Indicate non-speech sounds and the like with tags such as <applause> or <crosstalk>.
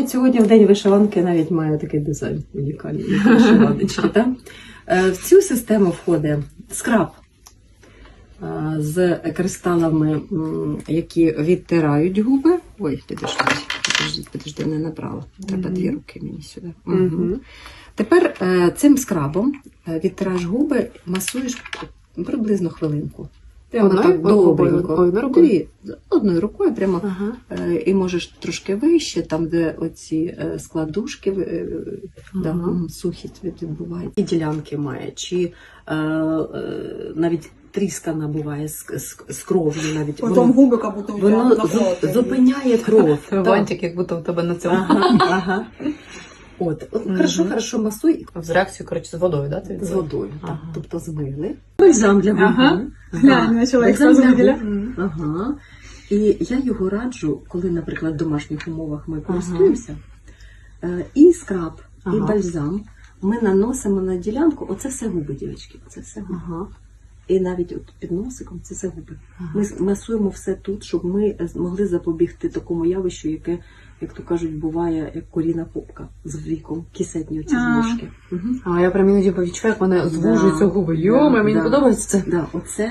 навіть сьогодні в день вишиванки навіть маю такий дизайн унікальний вишиваночки. <laughs> так? Е, В цю систему входить скраб е, з кристалами, які відтирають губи. Ой, підожди, підожди, підожди, не набрала. Треба дві руки мені сюди. Мгм. Тепер е, цим скрабом відтираєш губи, масуєш приблизно хвилинку. Прямо Одною так добренько. Одною рукою? Дві. Одною рукою прямо Ага. Е, і можеш трошки вище, там, де оці е, складушки е, да, Ага. м, сухість від- І ділянки має, чи е, е, навіть тріскана буває з, з, з кров'ю навіть. Потом губи как будто воно зупиняє кров. <laughs> Бантик, як будто у тебе на цьому. Ага, ага. От, от хорошо, хорошо масуй З реакцією, коротше, з водою, да? ти з водою, так, Ага. тобто змили. Бальзам для Ага. губи. Глянь, на человек Бальзам для видели. Ага. І я його раджу, коли, наприклад, в домашніх умовах ми користуємося, е, і скраб, і Ага. бальзам. Ми наносимо на ділянку, оце все губи, дівчатки, це все губи. Ага. І навіть от під носиком це загуби. Ага. Ми масуємо все тут, щоб ми змогли запобігти такому явищу, яке, як то кажуть, буває як коріна попка з віком, кисетні оці А. Угу. А я прям іноді відчуваю, як мене звужуються Да, губи. да, мені да. подобається це. Да, оце